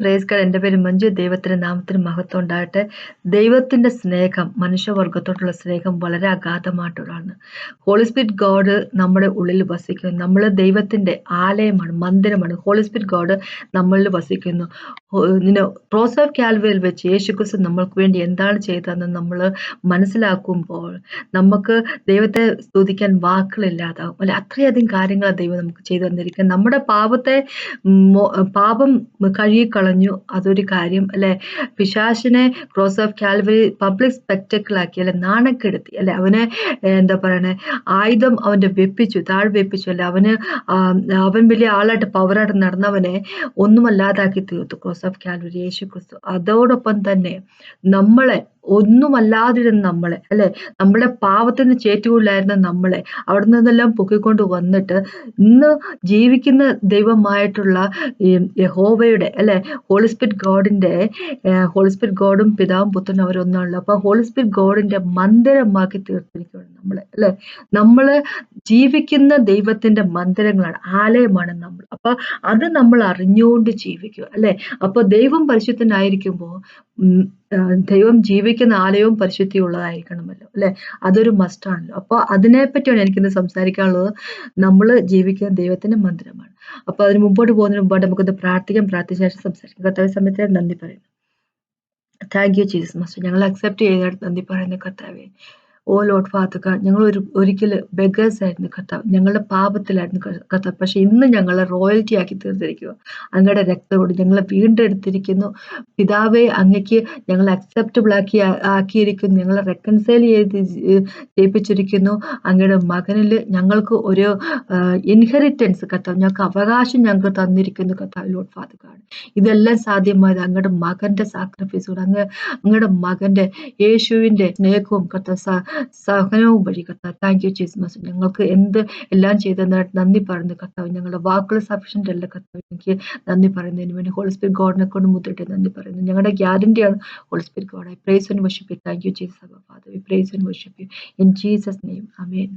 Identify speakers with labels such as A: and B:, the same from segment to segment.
A: Praise എന്റെ പേര് മഞ്ജു. ദൈവത്തിന്റെ നാമത്തിന് മഹത്വം ഉണ്ടാകട്ടെ. ദൈവത്തിന്റെ സ്നേഹം മനുഷ്യവർഗത്തോടുള്ള സ്നേഹം വളരെ അഗാധമായിട്ടുള്ളതാണ്. ഹോളി സ്പിരിറ്റ് ഗോഡ് നമ്മുടെ ഉള്ളിൽ വസിക്കുന്നു. നമ്മൾ ദൈവത്തിന്റെ ആലയമാണ് മന്ദിരമാണ്. ഹോളി സ്പിരിറ്റ് ഗോഡ് നമ്മളിൽ വസിക്കുന്നു. ക്രോസ് ഓഫ് കാൽവയിൽ വെച്ച് യേശുക്രിസ്തു നമ്മൾക്ക് വേണ്ടി എന്താണ് ചെയ്തതെന്ന് നമ്മൾ മനസ്സിലാക്കുമ്പോൾ നമുക്ക് ദൈവത്തെ സ്തുതിക്കാൻ വാക്കുകളില്ലാതാവും. അല്ലെ അത്രയധികം കാര്യങ്ങൾ ദൈവം നമുക്ക് ചെയ്തു തന്നിരിക്കുന്നത്. നമ്മുടെ പാപത്തെ പാപം പാപം കഴുകിക്കളഞ്ഞു അതൊരു കാര്യം അല്ലെ? പിശാശിനെ cross of Calvary public spectacle ആക്കി അല്ലെ? നാണക്കെടുത്തി അല്ലെ? അവനെ എന്താ പറയണേ? ആയുധം അവന്റെ വെപ്പിച്ചു താഴ് വെപ്പിച്ചു അല്ലെ? അവന് അവൻ വലിയ ആളായിട്ട് പവറായിട്ട് നടന്നവനെ ഒന്നുമല്ലാതാക്കി തീർത്തു ക്രോസ് ഓഫ് കാൽവറി യേശു ക്രിസ്തു അതോടൊപ്പം തന്നെ നമ്മളെ ഒന്നുമല്ലാതിരുന്ന നമ്മളെ അല്ലെ? നമ്മളെ പാവത്തിന് ചേറ്റുകൊള്ളായിരുന്ന നമ്മളെ അവിടെ നിന്നെല്ലാം പൊക്കിക്കൊണ്ട് വന്നിട്ട് ഇന്ന് ജീവിക്കുന്ന ദൈവമായിട്ടുള്ള ഈ യഹോവയുടെ അല്ലെ? ഹോളിസ്പിറ്റ് ഗോഡിന്റെ ഹോളിസ്പിറ്റ് ഗോഡും പിതാവും പുത്രനും അവരൊന്നാണല്ലോ. അപ്പൊ ഹോളിസ്പിറ്റ് ഗോഡിന്റെ മന്ദിരമാക്കി തീർത്തിരിക്കുകയാണ് നമ്മളെ അല്ലെ? നമ്മൾ ജീവിക്കുന്ന ദൈവത്തിന്റെ മന്ദിരങ്ങളാണ് ആലയമാണ് നമ്മൾ. അപ്പൊ അത് നമ്മൾ അറിഞ്ഞുകൊണ്ട് ജീവിക്കുക അല്ലെ? അപ്പൊ ദൈവം പരിശുദ്ധനായിരിക്കുമ്പോൾ ദൈവം ജീവിക്കുന്ന ആലയവും പരിശുദ്ധിയുള്ളതായിരിക്കണമല്ലോ അല്ലെ? അതൊരു മസ്റ്റാണല്ലോ അപ്പൊ അതിനെ പറ്റിയാണ് എനിക്കിന്ന് സംസാരിക്കാനുള്ളത്. നമ്മൾ ജീവിക്കുന്ന ദൈവത്തിന്റെ മന്ദിരമാണ്. അപ്പൊ അതിന് മുമ്പോട്ട് പോകുന്നതിന് മുമ്പായിട്ട് നമുക്കൊന്ന് പ്രാർത്ഥിക്കാം. പ്രാർത്ഥിച്ച ശേഷം സംസാരിക്കാം. കർത്താവ് സമയത്ത് നന്ദി പറയുന്നു. താങ്ക് യു ജീസസ് മാസ്റ്റർ ഞങ്ങൾ അക്സെപ്റ്റ് ചെയ്തിട്ട് നന്ദി പറയുന്ന കർത്താവെ. ഓ ലോഡ് ഫാത്തുക ഞങ്ങൾ ഒരു ഒരിക്കൽ ബെഗേഴ്സ് ആയിരുന്നു കർത്താവ് ഞങ്ങളുടെ പാപത്തിലായിരുന്നു കഥ പക്ഷെ ഇന്ന് ഞങ്ങളെ റോയൽറ്റി ആക്കി തീർത്തിരിക്കുക അങ്ങയുടെ രക്തമോട് ഞങ്ങളെ വീണ്ടെടുത്തിരിക്കുന്നു. പിതാവെ അങ്ങയ്ക്ക് ഞങ്ങളെ അക്സെപ്റ്റബിൾ ആക്കി ആക്കിയിരിക്കുന്നു. ഞങ്ങളെ റെക്കൺസൈൽ ചെയ്ത് ജയിപ്പിച്ചിരിക്കുന്നു. അങ്ങയുടെ മകനിൽ ഞങ്ങൾക്ക് ഒരു ഇൻഹെറിറ്റൻസ് കർത്താവ് ഞങ്ങൾക്ക് അവകാശം ഞങ്ങൾക്ക് തന്നിരിക്കുന്നു കർത്താവ് ലോഡ് ഫാത്തുകാണ് ഇതെല്ലാം സാധ്യമായത് അങ്ങയുടെ മകന്റെ സാക്രിഫൈസോട് അങ്ങ് അങ്ങയുടെ മകന്റെ യേശുവിന്റെ സ്നേഹവും കർത്താവ് സഹനവും വഴി കർത്താവ് താങ്ക് യു ജീസസ് ഞങ്ങൾക്ക് എന്ത് എല്ലാം ചെയ്തതിനായിട്ട് നന്ദി പറയുന്നു കർത്താവ്. ഞങ്ങളുടെ വാക്കുകൾ സഫീഷ്യന്റ് അല്ല കർത്താവ്. എനിക്ക് നന്ദി പറയുന്നതിന് വേണ്ടി ഹോളിസ്പിരിറ്റ് ഗോഡിനെ കൊണ്ട് മുതിട്ട് നന്ദി പറയുന്നു. ഞങ്ങളുടെ ഗ്യാരണ്ടിയാണ് Holy Spirit God I praise and worship thank you Jesus father we praise and worship in Jesus name amen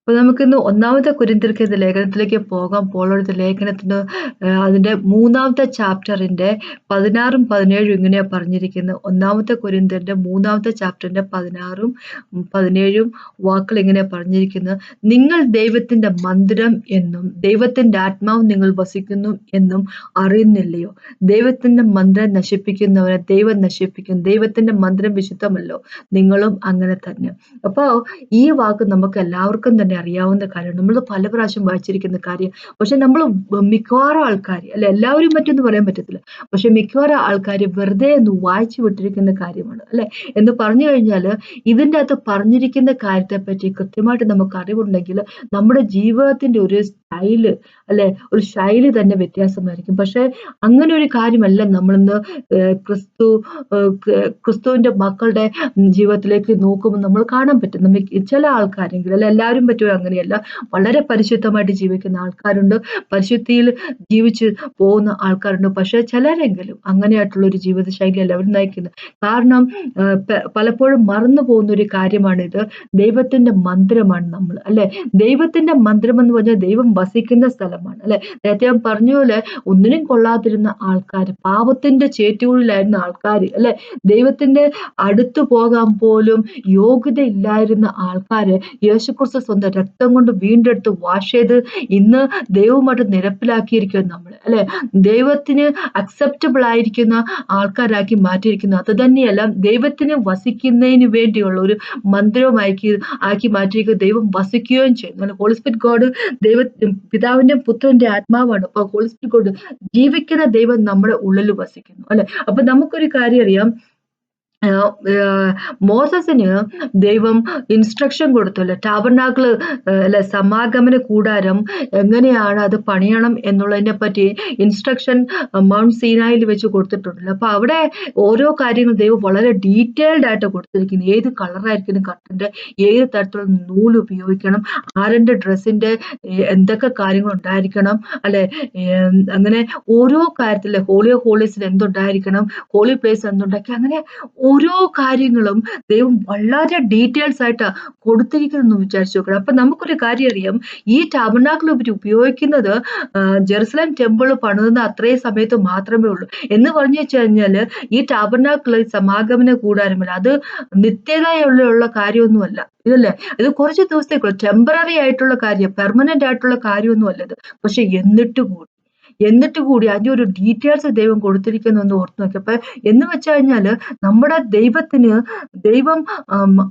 A: അപ്പൊ നമുക്കിന്ന് ഒന്നാമത്തെ കുരിന്തിർക്ക് ഇത് ലേഖനത്തിലേക്ക് പോകാം. പോളെടുത്ത ലേഖനത്തിന് അതിന്റെ മൂന്നാമത്തെ ചാപ്റ്ററിന്റെ പതിനാറും പതിനേഴും ഇങ്ങനെയാണ് പറഞ്ഞിരിക്കുന്നത്. ഒന്നാമത്തെ കുരിന്തിന്റെ മൂന്നാമത്തെ ചാപ്റ്ററിന്റെ പതിനാറും പതിനേഴും വാക്കുകൾ ഇങ്ങനെ പറഞ്ഞിരിക്കുന്നത്. നിങ്ങൾ ദൈവത്തിന്റെ മന്ദിരം എന്നും ദൈവത്തിന്റെ ആത്മാവ് നിങ്ങൾ വസിക്കുന്നു എന്നും അറിയുന്നില്ലയോ? ദൈവത്തിന്റെ മന്ദിരം നശിപ്പിക്കുന്നവനെ ദൈവം നശിപ്പിക്കും ദൈവത്തിന്റെ മന്ദിരം വിശുദ്ധമല്ലോ. നിങ്ങളും അങ്ങനെ തന്നെ. അപ്പോ ഈ വാക്ക് നമുക്ക് എല്ലാവർക്കും തന്നെ അറിയാവുന്ന കാര്യമാണ് നമ്മൾ പല പ്രാവശ്യം വായിച്ചിരിക്കുന്ന കാര്യം. പക്ഷെ നമ്മൾ മിക്കവാറും ആൾക്കാർ അല്ലെ എല്ലാവരും പറ്റുമെന്ന് പറയാൻ പറ്റത്തില്ല. പക്ഷെ മിക്കവാറും ആൾക്കാർ വെറുതെ ഒന്ന് വായിച്ചു വിട്ടിരിക്കുന്ന കാര്യമാണ് അല്ലെ? എന്ന് പറഞ്ഞു കഴിഞ്ഞാൽ ഇതിന്റെ അകത്ത് പറഞ്ഞിരിക്കുന്ന കാര്യത്തെ പറ്റി കൃത്യമായിട്ട് നമുക്ക് അറിവുണ്ടെങ്കിൽ നമ്മുടെ ജീവിതത്തിന്റെ ഒരു സ്റ്റൈൽ അല്ലെ ഒരു ശൈലി തന്നെ വ്യത്യാസമായിരിക്കും. പക്ഷെ അങ്ങനെ ഒരു കാര്യമല്ല നമ്മളിന്ന് ക്രിസ്തു ക്രിസ്തുവിന്റെ മക്കളുടെ ജീവിതത്തിലേക്ക് നോക്കുമ്പോൾ നമ്മൾ കാണാൻ പറ്റും നമുക്ക് ചില ആൾക്കാരെങ്കിലും അല്ലെ എല്ലാവരും പറ്റും അങ്ങനെയല്ല. വളരെ പരിശുദ്ധമായിട്ട് ജീവിക്കുന്ന ആൾക്കാരുണ്ട്. പരിശുദ്ധിയിൽ ജീവിച്ച് പോകുന്ന ആൾക്കാരുണ്ട്. പക്ഷെ ചിലരെങ്കിലും അങ്ങനെയായിട്ടുള്ള ഒരു ജീവിത ശൈലിയല്ല അവർ നയിക്കുന്നത്. കാരണം പലപ്പോഴും മറന്നു പോകുന്ന ഒരു കാര്യമാണിത്. ദൈവത്തിന്റെ മന്ദിരമാണ് നമ്മൾ അല്ലെ? ദൈവത്തിന്റെ മന്ദിരം എന്ന് പറഞ്ഞാൽ ദൈവം വസിക്കുന്ന സ്ഥലമാണ് അല്ലെ? നേരത്തെ ഞാൻ പറഞ്ഞ പോലെ ഒന്നിനും കൊള്ളാതിരുന്ന ആൾക്കാർ പാപത്തിന്റെ ചേറ്റുകളിലായിരുന്ന ആൾക്കാർ അല്ലെ? ദൈവത്തിന്റെ അടുത്തു പോകാൻ പോലും യോഗ്യതയില്ലായിരുന്ന ആൾക്കാര് യേശുക്രിസ്തു സ്വന്തം രക്തം കൊണ്ട് വീണ്ടെടുത്ത് വാഷ് ചെയ്ത് ഇന്ന് ദൈവമായിട്ട് നിരപ്പിലാക്കിയിരിക്കുന്നു നമ്മൾ അല്ലെ? ദൈവത്തിന് അക്സെപ്റ്റബിൾ ആയിരിക്കുന്ന ആൾക്കാരാക്കി മാറ്റിയിരിക്കുന്നു. അത് തന്നെയല്ല ദൈവത്തിന് വസിക്കുന്നതിന് വേണ്ടിയുള്ള ഒരു മന്ദിരമാക്കി ആക്കി മാറ്റിയിരിക്കുക ദൈവം വസിക്കുകയും ചെയ്യുന്നു. ഹോളിസ്പിറ്റ് ഗോഡ് ദൈവ പിതാവിന്റെ പുത്രന്റെ ആത്മാവാണ്. അപ്പൊ ഹോളിസ്പിറ്റ് ഗോഡ് ജീവിക്കുന്ന ദൈവം നമ്മുടെ ഉള്ളിൽ വസിക്കുന്നു. അല്ലെ? അപ്പൊ നമുക്കൊരു കാര്യം അറിയാം. മോസസിന് ദൈവം ഇൻസ്ട്രക്ഷൻ കൊടുത്തല്ലോ? ടാബർനാക്കിൾ അല്ലെ സമാഗമന കൂടാരം എങ്ങനെയാണ് അത് പണിയണം എന്നുള്ളതിനെ പറ്റി ഇൻസ്ട്രക്ഷൻ മൗണ്ട് സീനായിൽ വെച്ച് കൊടുത്തിട്ടുണ്ടല്ലോ. അപ്പൊ അവിടെ ഓരോ കാര്യങ്ങൾ ദൈവം വളരെ ഡീറ്റെയിൽഡ് ആയിട്ട് കൊടുത്തിരിക്കുന്നു. ഏത് കളറായിരിക്കണം കട്ടന്റെ ഏത് തരത്തിലുള്ള നൂൽ ഉപയോഗിക്കണം ആരന്റെ ഡ്രസ്സിന്റെ എന്തൊക്കെ കാര്യങ്ങൾ ഉണ്ടായിരിക്കണം അല്ലെ അങ്ങനെ ഓരോ കാര്യത്തിലെ ഹോളിയോ ഹോളീസിൽ എന്തുണ്ടായിരിക്കണം ഹോളി പ്ലേസ് എന്തുണ്ടാക്കി അങ്ങനെ ഓരോ കാര്യങ്ങളും ദൈവം വളരെ ഡീറ്റെയിൽസ് ആയിട്ട് കൊടുത്തിരിക്കുന്നു വിചാരിച്ചു നോക്കണം അപ്പൊ നമുക്കൊരു കാര്യം അറിയാം. ഈ ടാബർനാക്കിൾ ഇവർ ഉപയോഗിക്കുന്നത് ജെറുസലേം ടെമ്പിൾ പണിതുന്ന അത്രയും സമയത്ത് മാത്രമേ ഉള്ളൂ. എന്ന് പറഞ്ഞു വെച്ച് കഴിഞ്ഞാൽ ഈ ടാബർനാക്കിൾ സമാഗമന കൂടാരമല്ല. അത് നിത്യതയുള്ള കാര്യമൊന്നുമല്ല. ഇതല്ലേ? ഇത് കുറച്ച് ദിവസത്തേക്കുള്ള. ടെമ്പററി ആയിട്ടുള്ള കാര്യം പെർമനന്റ് ആയിട്ടുള്ള കാര്യമൊന്നുമല്ല ഇത്. പക്ഷെ എന്നിട്ട് കൂടി എന്നിട്ട് കൂടി അതിന്റെ ഒരു ഡീറ്റെയിൽസ് ദൈവം കൊടുത്തിരിക്കുന്നു എന്ന് ഓർത്ത് നോക്കി അപ്പൊ എന്ന് വെച്ച് കഴിഞ്ഞാൽ നമ്മുടെ ദൈവത്തിന് ദൈവം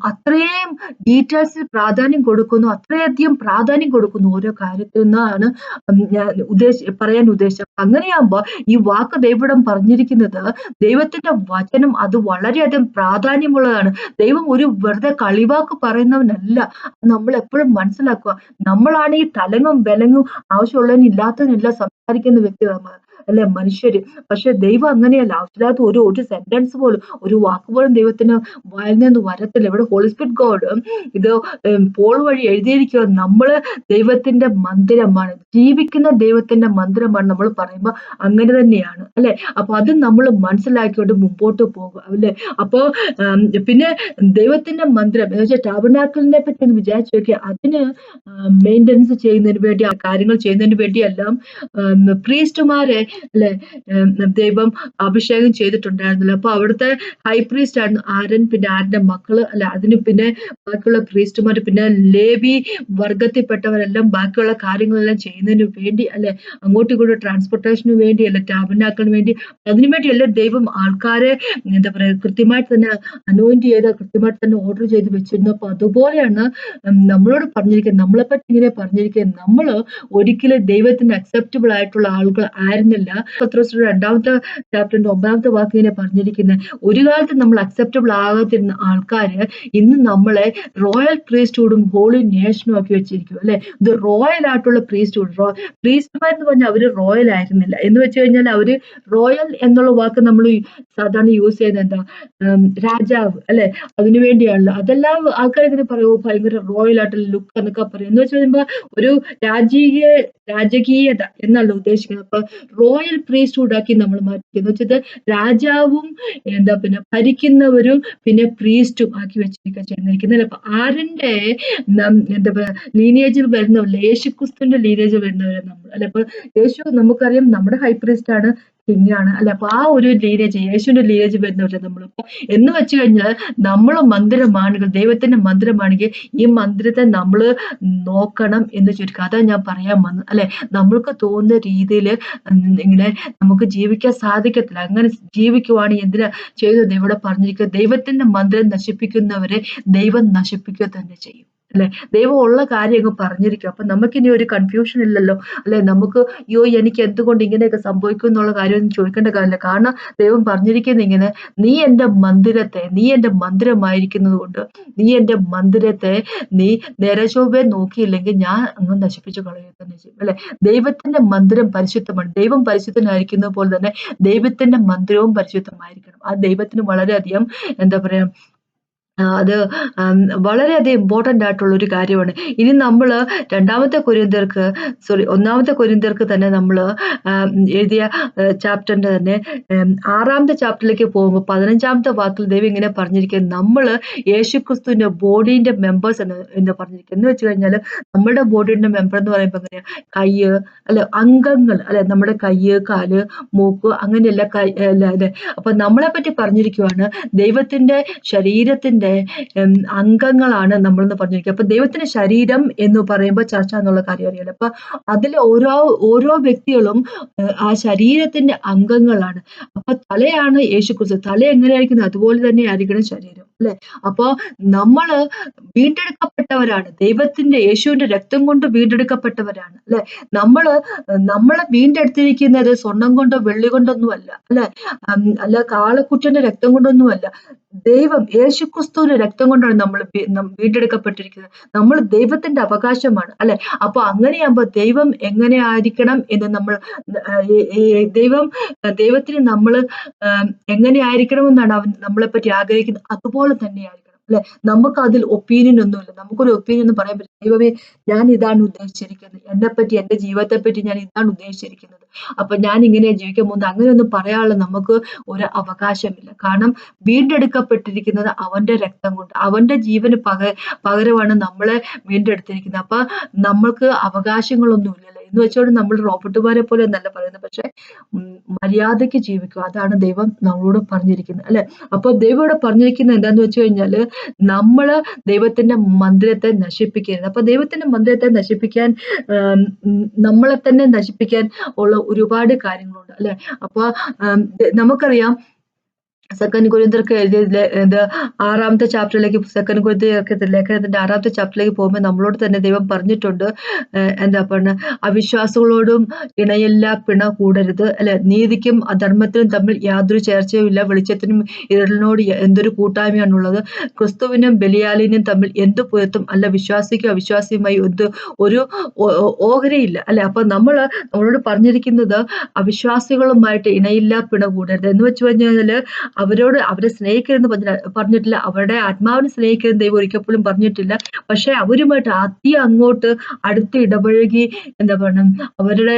A: അത്രയും ഡീറ്റെയിൽസ് പ്രാധാന്യം കൊടുക്കുന്നു അത്രയധികം പ്രാധാന്യം കൊടുക്കുന്നു ഓരോ കാര്യത്തിൽ നിന്നാണ് ഞാൻ ഉദ്ദേശ പറയാൻ ഉദ്ദേശിച്ചത്. അങ്ങനെയാകുമ്പോ ഈ വാക്ക് ദൈവം പറഞ്ഞിരിക്കുന്നത് ദൈവത്തിന്റെ വചനം അത് വളരെയധികം പ്രാധാന്യമുള്ളതാണ്. ദൈവം ഒരു വെറുതെ കളിവാക്ക് പറയുന്നവനല്ല. നമ്മൾ എപ്പോഴും മനസ്സിലാക്കുക. നമ്മളാണ് ഈ തലങ്ങും ബലങ്ങും ആവശ്യമുള്ളതിനില്ലാത്തതിനെല്ലാം സംസാരിക്കുന്ന വ്യക്തികളാണ്. അല്ലെ മനുഷ്യര്? പക്ഷെ ദൈവം അങ്ങനെയല്ല. ആവശ്യമില്ലാത്ത ഒരു ഒരു സെന്റൻസ് പോലും ഒരു വാക്ക് പോലും ദൈവത്തിന് വായിൽ നിന്ന് വരത്തില്ല. ഇവിടെ ഹോളിസ്പിറ്റ് ഗോഡ് ഇത് പോൾ വഴി എഴുതിയിരിക്കുക നമ്മൾ ദൈവത്തിന്റെ മന്ദിരമാണ്. ജീവിക്കുന്ന ദൈവത്തിന്റെ മന്ദിരമാണ് നമ്മൾ പറയുമ്പോൾ അങ്ങനെ തന്നെയാണ്. അല്ലെ? അപ്പൊ അത് നമ്മൾ മനസ്സിലാക്കിയോണ്ട് മുമ്പോട്ട് പോകുക. അല്ലെ? അപ്പോ പിന്നെ ദൈവത്തിന്റെ മന്ദിരം എന്ന് വെച്ചാൽ ടാബിനാക്കലിനെ പറ്റി ഒന്ന് വിചാരിച്ചു നോക്കിയാൽ അതിന് മെയിന്റനൻസ് ചെയ്യുന്നതിന് വേണ്ടി ആ കാര്യങ്ങൾ ചെയ്യുന്നതിന് വേണ്ടിയെല്ലാം പ്രീസ്റ്റുമാരെ അല്ലെ ദൈവം അഭിഷേകം ചെയ്തിട്ടുണ്ടായിരുന്നല്ലോ. അപ്പൊ അവിടുത്തെ ഹൈ പ്രീസ്റ്റ് ആയിരുന്നു ആരൻ പിന്നെ ആരന്റെ മക്കൾ അല്ലെ അതിന് പിന്നെ ബാക്കിയുള്ള പ്രീസ്റ്റുമാർ പിന്നെ ലേബി വർഗത്തിൽപ്പെട്ടവരെല്ലാം ബാക്കിയുള്ള കാര്യങ്ങളെല്ലാം ചെയ്യുന്നതിന് വേണ്ടി അല്ലെ അങ്ങോട്ടും ഇങ്ങോട്ടും ട്രാൻസ്പോർട്ടേഷന് വേണ്ടി അല്ലെ ടാബിനാക്കളിന് വേണ്ടി അതിനു എല്ലാം ദൈവം ആൾക്കാരെ എന്താ പറയാ കൃത്യമായിട്ട് തന്നെ അനോയിന്റ് ചെയ്ത് കൃത്യമായിട്ട് തന്നെ ഓർഡർ ചെയ്ത് വെച്ചിരുന്നു. അപ്പൊ അതുപോലെയാണ് നമ്മളോട് പറഞ്ഞിരിക്കുന്നത് നമ്മളെ പറ്റി ഇങ്ങനെ പറഞ്ഞിരിക്കുന്നത് നമ്മൾ ഒരിക്കലും ദൈവത്തിന് അക്സെപ്റ്റബിൾ ആയിട്ടുള്ള ആളുകൾ ആയിരുന്നില്ല. പത്രോസിന്റെ രണ്ടാമത്തെ ചാപ്റ്ററിന്റെ ഒമ്പതാമത്തെ വാക്ക് ഇങ്ങനെ പറഞ്ഞിരിക്കുന്നത് ഒരു കാലത്ത് നമ്മൾ അക്സെപ്റ്റബിൾ ആകാത്തിരുന്ന ആൾക്കാര് ഇന്ന് നമ്മളെ റോയൽ പ്രീസ്റ്റ്ഹുഡും ഹോളി നേഷനും ആക്കി വെച്ചിരിക്കും അല്ലെ? ഇത് റോയൽ ആയിട്ടുള്ള പ്രീസ്റ്റ്ഹുഡ് റോ പ്രീസ്റ്റ്മാർ എന്ന് പറഞ്ഞാൽ അവർ റോയൽ ആയിരുന്നില്ല. എന്ന് വെച്ച് കഴിഞ്ഞാൽ അവർ റോയൽ എന്നുള്ള വാക്ക് നമ്മൾ സാധാരണ യൂസ് ചെയ്യുന്നത് എന്താ? രാജാവ് അല്ലെ? അതിനു വേണ്ടിയാണല്ലോ. അതെല്ലാം ആൾക്കാർ ഇങ്ങനെ പറയുമോ ഭയങ്കര റോയൽ ആയിട്ടുള്ള ലുക്ക് എന്നൊക്കെ പറയും. എന്ന് വെച്ച് കഴിയുമ്പോ ഒരു രാജകീയ രാജകീയത എന്നല്ല ഉദ്ദേശിക്കുന്നത്. അപ്പൊ റോയൽ പ്രീസ്റ്റ്ഹുഡ് ആക്കി നമ്മൾ മാറ്റി എന്ന് വെച്ചത് രാജാവും എന്താ പിന്നെ ഭരിക്കുന്നവരും പിന്നെ പ്രീസ്റ്റും ആക്കി വെച്ചിരിക്കുക ചെയ്യുന്നിരിക്കുന്നത് അപ്പൊ ആരിന്റെ എന്താ പറയാ ലീനേജിൽ വരുന്നവരല്ല യേശുക്രിസ്തുവിന്റെ ലീനേജിൽ വരുന്നവരെ നമ്മൾ അല്ലെ അപ്പൊ യേശു നമുക്കറിയാം നമ്മുടെ ഹൈ പ്രീസ്റ്റ് ആണ്. കിങ്ങാണ് അല്ലെ അപ്പൊ ആ ഒരു ലീനേജ് യേശുവിന്റെ ലീനേജ് നമ്മൾ നമ്മളിപ്പോ എന്ന് വെച്ച് കഴിഞ്ഞാൽ നമ്മൾ മന്ദിരമാണെങ്കിൽ ദൈവത്തിന്റെ മന്ദിരമാണെങ്കിൽ ഈ മന്ദിരത്തെ നമ്മൾ നോക്കണം എന്ന് ചുരുക്കം. അതാ ഞാൻ പറയാൻ വന്നത്. അല്ലെ? നമ്മൾക്ക് തോന്നുന്ന രീതിയിൽ ഇങ്ങനെ നമുക്ക് ജീവിക്കാൻ സാധിക്കത്തില്ല. അങ്ങനെ ജീവിക്കുവാണ് എന്തിനാ ചെയ്തത് ഇവിടെ പറഞ്ഞിരിക്കുക ദൈവത്തിന്റെ മന്ദിരം നശിപ്പിക്കുന്നവരെ ദൈവം നശിപ്പിക്കുക തന്നെ ചെയ്യും. അല്ലെ? ദൈവം ഉള്ള കാര്യം അങ്ങ് പറഞ്ഞിരിക്കും. അപ്പൊ നമുക്കിനി ഒരു കൺഫ്യൂഷൻ ഇല്ലല്ലോ? അല്ലെ? നമുക്ക് അയ്യോ എനിക്ക് എന്തുകൊണ്ട് ഇങ്ങനെയൊക്കെ സംഭവിക്കും എന്നുള്ള കാര്യം ചോദിക്കേണ്ട കാര്യമില്ല. കാരണം ദൈവം പറഞ്ഞിരിക്കുന്ന ഇങ്ങനെ നീ എന്റെ മന്ദിരത്തെ നീ എന്റെ മന്ദിരമായിരിക്കുന്നത് കൊണ്ട് നീ എന്റെ മന്ദിരത്തെ നീ നിരശോഭയെ നോക്കിയില്ലെങ്കിൽ ഞാൻ അങ്ങ് നശിപ്പിച്ചു കളയുക തന്നെ ചെയ്യും. അല്ലെ? ദൈവത്തിന്റെ മന്ദിരം പരിശുദ്ധമാണ്. ദൈവം പരിശുദ്ധനായിരിക്കുന്ന പോലെ തന്നെ ദൈവത്തിന്റെ മന്ദിരവും പരിശുദ്ധമായിരിക്കണം. ആ ദൈവത്തിന് വളരെയധികം എന്താ പറയാ അത് വളരെയധികം ഇമ്പോർട്ടന്റ് ആയിട്ടുള്ള ഒരു കാര്യമാണ്. ഇനി നമ്മൾ രണ്ടാമത്തെ കുരിന്തർക്ക് സോറി ഒന്നാമത്തെ കുരിന്തർക്ക് തന്നെ നമ്മൾ എഴുതിയ ചാപ്റ്ററിന്റെ തന്നെ ആറാമത്തെ ചാപ്റ്ററിലേക്ക് പോകുമ്പോൾ പതിനഞ്ചാമത്തെ വാക്കിൽ ദൈവം ഇങ്ങനെ പറഞ്ഞിരിക്കുന്നത് നമ്മൾ യേശുക്രിസ്തുവിന്റെ ബോഡീന്റെ മെമ്പേഴ്സ് എന്ന് എന്ന് പറഞ്ഞിരിക്കുന്നത് എന്ന് വെച്ച് കഴിഞ്ഞാൽ നമ്മുടെ ബോഡീന്റെ മെമ്പർ എന്ന് പറയുമ്പോൾ എങ്ങനെയാണ് കൈ അല്ലെ അംഗങ്ങൾ അല്ലെ നമ്മുടെ കൈ കാൽ മൂക്ക് അങ്ങനെയല്ല കൈ അല്ല അപ്പൊ നമ്മളെ പറ്റി പറഞ്ഞിരിക്കുവാണ് ദൈവത്തിന്റെ ശരീരത്തിന്റെ അംഗങ്ങളാണ് നമ്മളെന്ന് പറഞ്ഞിരിക്കുക. അപ്പൊ ദൈവത്തിന്റെ ശരീരം എന്ന് പറയുമ്പോൾ ചർച്ച എന്നുള്ള കാര്യം അറിയാലോ. അപ്പൊ അതിൽ ഓരോ ഓരോ വ്യക്തികളും ആ ശരീരത്തിന്റെ അംഗങ്ങളാണ്. അപ്പൊ തലയാണ് യേശുക്രിസ്തു. തല എങ്ങനെയായിരിക്കുന്നത് അതുപോലെ തന്നെ ആയിരിക്കണം ശരീരം. അല്ലെ? അപ്പൊ നമ്മൾ വീണ്ടെടുക്കപ്പെട്ടവരാണ്. ദൈവത്തിന്റെ യേശുവിന്റെ രക്തം കൊണ്ട് വീണ്ടെടുക്കപ്പെട്ടവരാണ് അല്ലെ? നമ്മൾ നമ്മളെ വീണ്ടെടുത്തിരിക്കുന്നത് സ്വർണം കൊണ്ടോ വെള്ളി കൊണ്ടൊന്നുമല്ല അല്ലെ അല്ല? കാളക്കുറ്റന്റെ രക്തം കൊണ്ടൊന്നുമല്ല ദൈവം യേശുക്രിസ്തുവിന്റെ രക്തം കൊണ്ടാണ് നമ്മൾ വീണ്ടെടുക്കപ്പെട്ടിരിക്കുന്നത്. നമ്മൾ ദൈവത്തിന്റെ അവകാശമാണ് അല്ലെ? അപ്പൊ അങ്ങനെയാകുമ്പോ ദൈവം എങ്ങനെ ആയിരിക്കണം എന്ന് നമ്മൾ ദൈവം ദൈവത്തിന് നമ്മൾ എങ്ങനെ ആയിരിക്കണം എന്നാണ് അവൻ നമ്മളെ പറ്റി ആഗ്രഹിക്കുന്നത്. അതുപോലെ തന്നെ ആയിരിക്കണം അല്ലെ? നമുക്ക് അതിൽ ഒപ്പീനിയൻ ഒന്നുമില്ല. നമുക്കൊരു ഒപ്പീനിയൻ ഒന്നും പറയാൻ പറ്റില്ല. ദൈവമേ ഞാൻ ഇതാണ് ഉദ്ദേശിച്ചിരിക്കുന്നത്. എന്നെ പറ്റി എന്റെ ജീവിതത്തെ പറ്റി ഞാൻ ഇതാണ് ഉദ്ദേശിച്ചിരിക്കുന്നത്. അപ്പൊ ഞാൻ ഇങ്ങനെ ജീവിക്കാൻ പോകുന്നത് അങ്ങനെയൊന്നും പറയാനുള്ള നമുക്ക് ഒരു അവകാശമില്ല. കാരണം വീണ്ടെടുക്കപ്പെട്ടിരിക്കുന്നത് അവന്റെ രക്തം കൊണ്ട് അവന്റെ ജീവന് പക പകരമാണ് നമ്മളെ വീണ്ടെടുത്തിരിക്കുന്നത്. അപ്പൊ നമ്മൾക്ക് അവകാശങ്ങളൊന്നുമില്ലല്ലോ എന്ന് വെച്ചോണ്ട് നമ്മൾ റോബോട്ടുമാരെ പോലെ എന്നല്ല പറയുന്നത്. പക്ഷെ മര്യാദയ്ക്ക് ജീവിക്കുക. അതാണ് ദൈവം നമ്മളോട് പറഞ്ഞിരിക്കുന്നത് അല്ലെ? അപ്പൊ ദൈവം ഇവിടെ പറഞ്ഞിരിക്കുന്നത് എന്താന്ന് വെച്ച് കഴിഞ്ഞാൽ നമ്മൾ ദൈവത്തിന്റെ മന്ദിരത്തെ നശിപ്പിക്കരുത്. അപ്പൊ ദൈവത്തിന്റെ മന്ദിരത്തെ നശിപ്പിക്കാൻ നമ്മളെ തന്നെ നശിപ്പിക്കാൻ ഉള്ള ഒരുപാട് കാര്യങ്ങളുണ്ട് അല്ലെ? അപ്പൊ നമുക്കറിയാം സെക്കൻഡ് കുരിന്തർക്ക് എഴുതിയ ഇത് ആറാമത്തെ ചാപ്റ്ററിലേക്ക് സെക്കൻഡ് കുരിന്തർക്ക് ലേഖനത്തിന്റെ ആറാമത്തെ ചാപ്റ്ററിലേക്ക് പോകുമ്പോൾ നമ്മളോട് തന്നെ ദൈവം പറഞ്ഞിട്ടുണ്ട് എന്താ പറഞ്ഞ അവിശ്വാസികളോടും ഇണയില്ല പിണ കൂടരുത്. അല്ലെ നീതിക്കും അധർമ്മത്തിനും തമ്മിൽ യാതൊരു ചേർച്ചയും ഇല്ല വെളിച്ചത്തിനും ഇരുളിനോട് എന്തൊരു കൂട്ടായ്മയാണുള്ളത്. ക്രിസ്തുവിനും ബലിയാലിനും തമ്മിൽ എന്ത് പുരത്തും? അല്ല വിശ്വാസിക്കും അവിശ്വാസിയുമായി എന്ത് ഒരു ഓഹരയില്ല. അല്ലെ അപ്പൊ നമ്മൾ നമ്മളോട് പറഞ്ഞിരിക്കുന്നത് അവിശ്വാസികളുമായിട്ട് ഇണയില്ല പിണ കൂടരുത്. എന്ന് വെച്ച് കഴിഞ്ഞാൽ അവരോട് അവരെ സ്നേഹിക്കരുതെന്ന് പറഞ്ഞ പറഞ്ഞിട്ടില്ല. അവരുടെ ആത്മാവിനെ സ്നേഹിക്കരുത് ദൈവം ഒരിക്കലും പറഞ്ഞിട്ടില്ല. പക്ഷെ അവരുമായിട്ട് അതി അങ്ങോട്ട് അടുത്ത് ഇടപഴകി എന്താ പറയണം അവരുടെ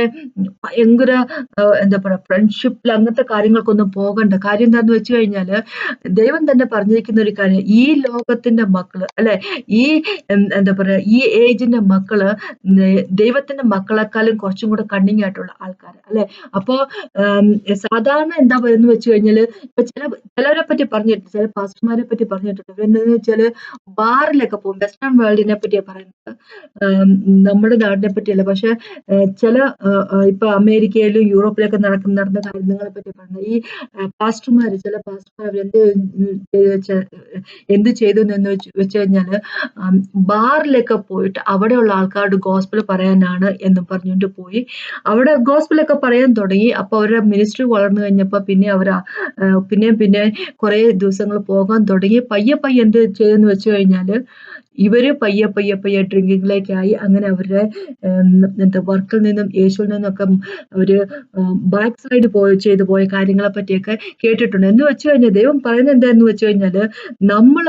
A: ഭയങ്കര എന്താ പറയുക ഫ്രണ്ട്ഷിപ്പിൽ അങ്ങനത്തെ കാര്യങ്ങൾക്കൊന്നും പോകണ്ട. കാര്യം എന്താണെന്ന് വെച്ച് കഴിഞ്ഞാൽ ദൈവം തന്നെ പറഞ്ഞിരിക്കുന്ന ഒരു കാര്യം ഈ ലോകത്തിന്റെ മക്കൾ അല്ലെ? ഈ എന്താ പറയാ ഈ ഏജിന്റെ മക്കൾ ദൈവത്തിന്റെ മക്കളെക്കാളും കുറച്ചും കൂടെ കണ്ണിങ് ആയിട്ടുള്ള ആൾക്കാർ അല്ലെ? അപ്പോ സാധാരണ എന്താ പറയുന്നത് വെച്ച് കഴിഞ്ഞാൽ ഇപ്പൊ ചില ചിലരെ പറ്റി പറഞ്ഞിട്ടുണ്ട് ചില പാസ്റ്റർമാരെ പറ്റി പറഞ്ഞിട്ടുണ്ട്. എന്താണെന്ന് വെച്ചാൽ ബാറിലൊക്കെ പോകും. വെസ്റ്റേൺ വേൾഡിനെ പറ്റിയാ പറയുന്നത്. നമ്മുടെ നാടിനെ പറ്റിയല്ല. പക്ഷെ ചില ഇപ്പൊ അമേരിക്കയിലും യൂറോപ്പിലൊക്കെ നടക്കുന്ന നടന്ന കാര്യങ്ങളെ പറ്റി പറയുന്നത് ഈ പാസ്റ്റർമാര് ചില പാസ്റ്റർമാർ എന്ത് എന്ത് ചെയ്തു എന്ന് വെച്ച് കഴിഞ്ഞാൽ ബാറിലൊക്കെ പോയിട്ട് അവിടെയുള്ള ആൾക്കാരുടെ ഗോസ്പിൾ പറയാനാണ് എന്ന് പറഞ്ഞുകൊണ്ട് പോയി. അവിടെ ഗോസ്പിളൊക്കെ പറയാൻ തുടങ്ങി. അപ്പൊ അവരുടെ മിനിസ്ട്രി വളർന്നു കഴിഞ്ഞപ്പോ പിന്നെ അവർ പിന്നെ പിന്നെ കുറെ ദിവസങ്ങൾ പോകാൻ തുടങ്ങി. പയ്യെ പയ്യെ എന്ത് ചെയ്തെന്ന് വെച്ച് കഴിഞ്ഞാൽ ഇവർ പയ്യെ പയ്യെ പയ്യെ ഡ്രിങ്കിങ്ങിലേക്കായി അങ്ങനെ അവരുടെ എന്താ വർക്കിൽ നിന്നും യേശുവിൽ നിന്നൊക്കെ ഒരു ബാക്ക് സൈഡ് പോയി ചെയ്തു പോയ കാര്യങ്ങളെ പറ്റിയൊക്കെ കേട്ടിട്ടുണ്ട്. എന്ന് വെച്ച് കഴിഞ്ഞാൽ ദൈവം പറയുന്നത് എന്താന്ന് വെച്ച് കഴിഞ്ഞാൽ നമ്മൾ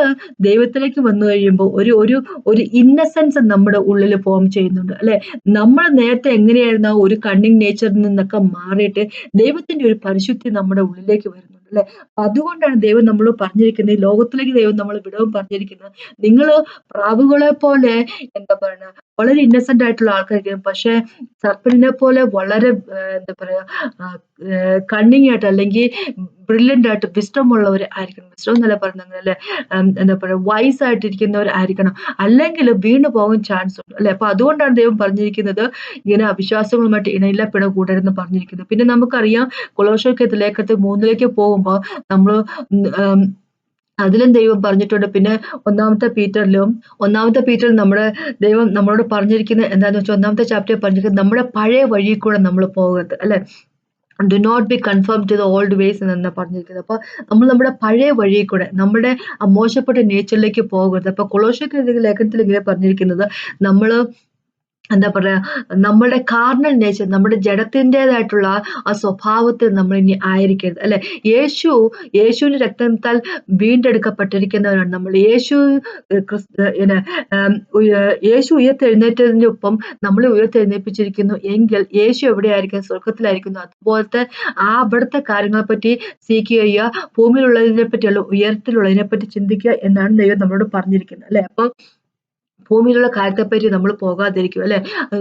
A: ദൈവത്തിലേക്ക് വന്നു കഴിയുമ്പോൾ ഒരു ഒരു ഒരു ഇന്നസെൻസ് നമ്മുടെ ഉള്ളിൽ ഫോം ചെയ്യുന്നുണ്ട്. അല്ലെ? നമ്മൾ നേരത്തെ എങ്ങനെയായിരുന്നു ആ ഒരു കണ്ണിങ് നേച്ചറിൽ നിന്നൊക്കെ മാറിയിട്ട് ദൈവത്തിന്റെ ഒരു പരിശുദ്ധി നമ്മുടെ ഉള്ളിലേക്ക് വരുന്നു അല്ലെ? അതുകൊണ്ടാണ് ദൈവം നമ്മൾ പറഞ്ഞിരിക്കുന്നത് ലോകത്തിലേക്ക് ദൈവം നമ്മൾ വിടവും പറഞ്ഞിരിക്കുന്നത്. നിങ്ങൾ പ്രാവുകളെ പോലെ എന്താ പറയുക വളരെ ഇന്നസെന്റ് ആയിട്ടുള്ള ആൾക്കാരായിരിക്കും. പക്ഷെ സർപ്പിളിനെ പോലെ വളരെ എന്താ പറയാ കണ്ണിങ് ആയിട്ട് അല്ലെങ്കിൽ ബ്രില്യന്റ് ആയിട്ട് വിസ്റ്റം ഉള്ളവർ ആയിരിക്കണം. വിസ്റ്റം എന്നല്ല പറയുന്നത് അല്ലെ എന്താ പറയുക വൈസ് ആയിട്ടിരിക്കുന്നവർ ആയിരിക്കണം. അല്ലെങ്കിൽ വീണു പോകാൻ ചാൻസ് ഉണ്ട് അല്ലെ? അപ്പൊ അതുകൊണ്ടാണ് ദൈവം പറഞ്ഞിരിക്കുന്നത് ഇങ്ങനെ അവിശ്വാസങ്ങളുമായിട്ട് ഇണയില്ല പിണ കൂടരുതെന്ന് പറഞ്ഞിരിക്കുന്നത്. പിന്നെ നമുക്കറിയാം കൊളോഷക്കത്ത് ലേഖത്ത് മൂന്നിലേക്ക് പോകുമ്പോൾ നമ്മൾ അതിലും ദൈവം പറഞ്ഞിട്ടുണ്ട്. പിന്നെ ഒന്നാമത്തെ പീറ്ററിലും ഒന്നാമത്തെ പീറ്ററിൽ നമ്മുടെ ദൈവം നമ്മളോട് പറഞ്ഞിരിക്കുന്നത് എന്താണെന്ന് വെച്ചാൽ ഒന്നാമത്തെ ചാപ്റ്റർ പറഞ്ഞിരിക്കുന്നത് നമ്മുടെ പഴയ വഴിയിൽ കൂടെ നമ്മൾ പോകരുത് അല്ലെ? Do not be conform to the old ways എന്നാണ് പറഞ്ഞിരിക്കുന്നത്. അപ്പോൾ നമ്മൾ നമ്മുടെ പഴയ വഴിയിൽ കൂടെ നമ്മുടെ മോശപ്പെട്ട നേച്ചറിലേക്ക് പോകരുത്. അപ്പോൾ കൊളോഷയ്ക്ക് ലേഖനത്തിൽ ഇങ്ങനെ പറഞ്ഞിരിക്കുന്നത് നമ്മൾ എന്താ പറയുക നമ്മുടെ കാർണൽ നേച്ചർ നമ്മുടെ ജഡത്തിന്റെതായിട്ടുള്ള ആ സ്വഭാവത്തിൽ നമ്മൾ ഇനി ആയിരിക്കരുത് അല്ലെ? യേശു യേശുവിന്റെ രക്തത്താൽ വീണ്ടെടുക്കപ്പെട്ടിരിക്കുന്നവരാണ് നമ്മൾ. യേശു യേശു ഉയർത്തെഴുന്നേറ്റതിന്റെ ഒപ്പം നമ്മൾ ഉയർത്തെഴുന്നേൽപ്പിച്ചിരിക്കുന്നു. എങ്കിൽ യേശു എവിടെയായിരിക്കും? സ്വർഗത്തിലായിരിക്കുന്നു അതുപോലത്തെ ആ അവിടുത്തെ കാര്യങ്ങളെ പറ്റി സീക്ക് ചെയ്യുക ഭൂമിയിലുള്ളതിനെ പറ്റിയുള്ള ഉയരത്തിലുള്ളതിനെ പറ്റി ചിന്തിക്കുക എന്നാണ് ദൈവം നമ്മളോട് പറഞ്ഞിരിക്കുന്നത് അല്ലെ? അപ്പം ഭൂമിയിലുള്ള കാര്യത്തെപ്പറ്റി നമ്മൾ പോകാതിരിക്കും അല്ലെ?